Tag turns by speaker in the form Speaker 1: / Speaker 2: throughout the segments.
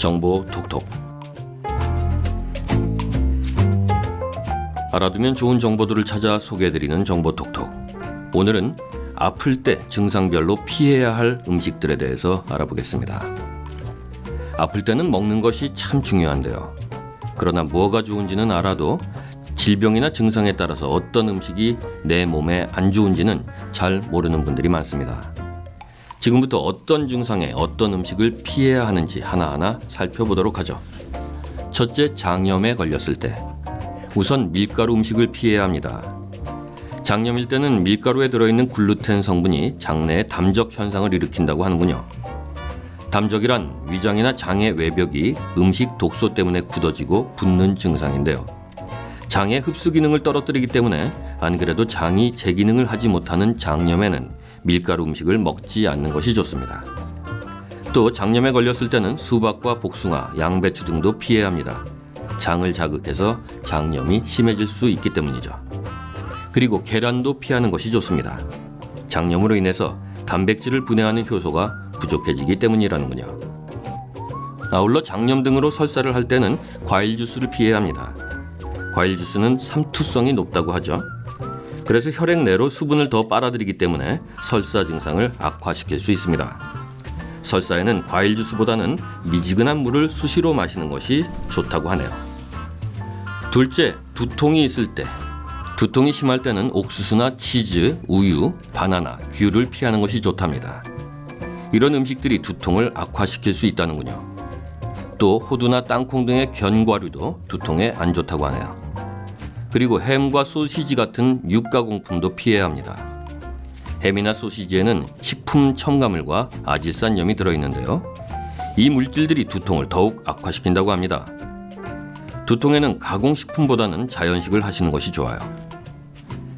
Speaker 1: 정보 톡톡. 알아두면 좋은 정보들을 찾아 소개해드리는 정보 톡톡. 오늘은 아플 때 증상별로 피해야 할 음식들에 대해서 알아보겠습니다. 아플 때는 먹는 것이 참 중요한데요. 그러나 뭐가 좋은지는 알아도 질병이나 증상에 따라서 어떤 음식이 내 몸에 안 좋은지는 잘 모르는 분들이 많습니다. 지금부터 어떤 증상에 어떤 음식을 피해야 하는지 하나하나 살펴보도록 하죠. 첫째, 장염에 걸렸을 때. 우선 밀가루 음식을 피해야 합니다. 장염일 때는 밀가루에 들어있는 글루텐 성분이 장내에 담적 현상을 일으킨다고 하는군요. 담적이란 위장이나 장의 외벽이 음식 독소 때문에 굳어지고 붓는 증상인데요. 장의 흡수 기능을 떨어뜨리기 때문에 안 그래도 장이 제 기능을 하지 못하는 장염에는 밀가루 음식을 먹지 않는 것이 좋습니다. 또 장염에 걸렸을 때는 수박과 복숭아, 양배추 등도 피해야 합니다. 장을 자극해서 장염이 심해질 수 있기 때문이죠. 그리고 계란도 피하는 것이 좋습니다. 장염으로 인해서 단백질을 분해하는 효소가 부족해지기 때문이라는군요. 아울러 장염 등으로 설사를 할 때는 과일 주스를 피해야 합니다. 과일 주스는 삼투성이 높다고 하죠. 그래서 혈액 내로 수분을 더 빨아들이기 때문에 설사 증상을 악화시킬 수 있습니다. 설사에는 과일 주스보다는 미지근한 물을 수시로 마시는 것이 좋다고 하네요. 둘째, 두통이 있을 때. 두통이 심할 때는 옥수수나 치즈, 우유, 바나나, 귤을 피하는 것이 좋답니다. 이런 음식들이 두통을 악화시킬 수 있다는군요. 또 호두나 땅콩 등의 견과류도 두통에 안 좋다고 하네요. 그리고 햄과 소시지 같은 육가공품도 피해야 합니다. 햄이나 소시지에는 식품 첨가물과 아질산염이 들어있는데요. 이 물질들이 두통을 더욱 악화시킨다고 합니다. 두통에는 가공식품보다는 자연식을 하시는 것이 좋아요.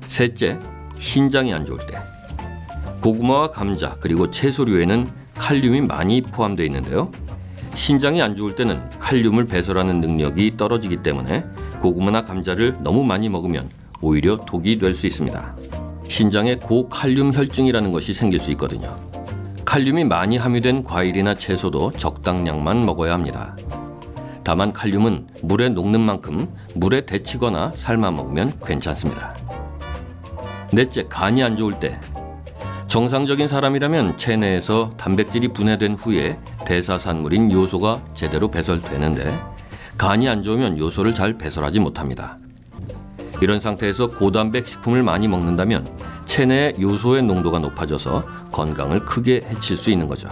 Speaker 1: 셋째, 신장이 안 좋을 때. 고구마와 감자 그리고 채소류에는 칼륨이 많이 포함되어 있는데요. 신장이 안 좋을 때는 칼륨을 배설하는 능력이 떨어지기 때문에 고구마나 감자를 너무 많이 먹으면 오히려 독이 될 수 있습니다. 신장에 고칼륨 혈증이라는 것이 생길 수 있거든요. 칼륨이 많이 함유된 과일이나 채소도 적당량만 먹어야 합니다. 다만 칼륨은 물에 녹는 만큼 물에 데치거나 삶아 먹으면 괜찮습니다. 넷째, 간이 안 좋을 때 정상적인 사람이라면 체내에서 단백질이 분해된 후에 대사산물인 요소가 제대로 배설되는데 간이 안 좋으면 요소를 잘 배설하지 못합니다. 이런 상태에서 고단백 식품을 많이 먹는다면 체내 요소의 농도가 높아져서 건강을 크게 해칠 수 있는 거죠.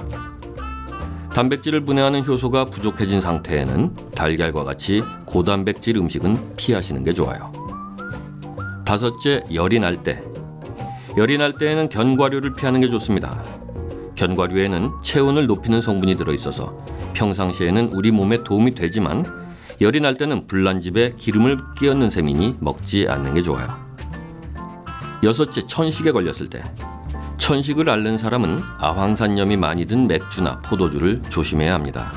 Speaker 1: 단백질을 분해하는 효소가 부족해진 상태에는 달걀과 같이 고단백질 음식은 피하시는 게 좋아요. 다섯째, 열이 날 때. 열이 날 때에는 견과류를 피하는 게 좋습니다. 견과류에는 체온을 높이는 성분이 들어있어서 평상시에는 우리 몸에 도움이 되지만 열이 날 때는 불난집에 기름을 끼얹는 셈이니 먹지 않는 게 좋아요. 여섯째, 천식에 걸렸을 때. 천식을 앓는 사람은 아황산염이 많이 든 맥주나 포도주를 조심해야 합니다.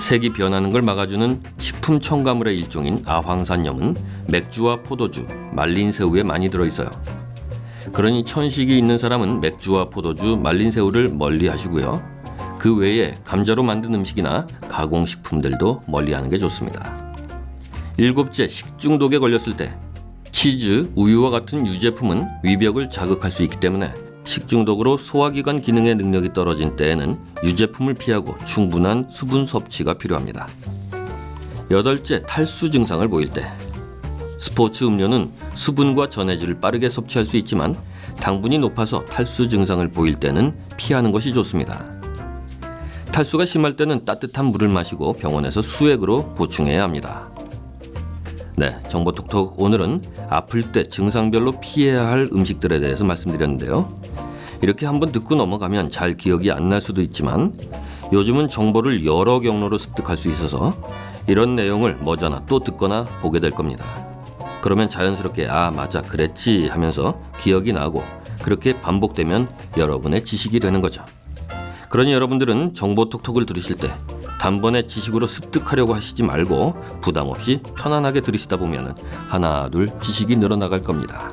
Speaker 1: 색이 변하는 걸 막아주는 식품 첨가물의 일종인 아황산염은 맥주와 포도주, 말린 새우에 많이 들어있어요. 그러니 천식이 있는 사람은 맥주와 포도주, 말린 새우를 멀리 하시고요. 그 외에 감자로 만든 음식이나 가공식품들도 멀리 하는 게 좋습니다. 일곱째, 식중독에 걸렸을 때 치즈, 우유와 같은 유제품은 위벽을 자극할 수 있기 때문에 식중독으로 소화기관 기능의 능력이 떨어진 때에는 유제품을 피하고 충분한 수분 섭취가 필요합니다. 여덟째, 탈수 증상을 보일 때 스포츠 음료는 수분과 전해질을 빠르게 섭취할 수 있지만 당분이 높아서 탈수 증상을 보일 때는 피하는 것이 좋습니다. 탈수가 심할 때는 따뜻한 물을 마시고 병원에서 수액으로 보충해야 합니다. 네, 정보 톡톡 오늘은 아플 때 증상별로 피해야 할 음식들에 대해서 말씀드렸는데요. 이렇게 한번 듣고 넘어가면 잘 기억이 안 날 수도 있지만 요즘은 정보를 여러 경로로 습득할 수 있어서 이런 내용을 머지않아 또 듣거나 보게 될 겁니다. 그러면 자연스럽게 아 맞아 그랬지 하면서 기억이 나고 그렇게 반복되면 여러분의 지식이 되는 거죠. 그러니 여러분들은 정보 톡톡을 들으실 때 단번에 지식으로 습득하려고 하시지 말고 부담 없이 편안하게 들으시다 보면 하나 둘 지식이 늘어나갈 겁니다.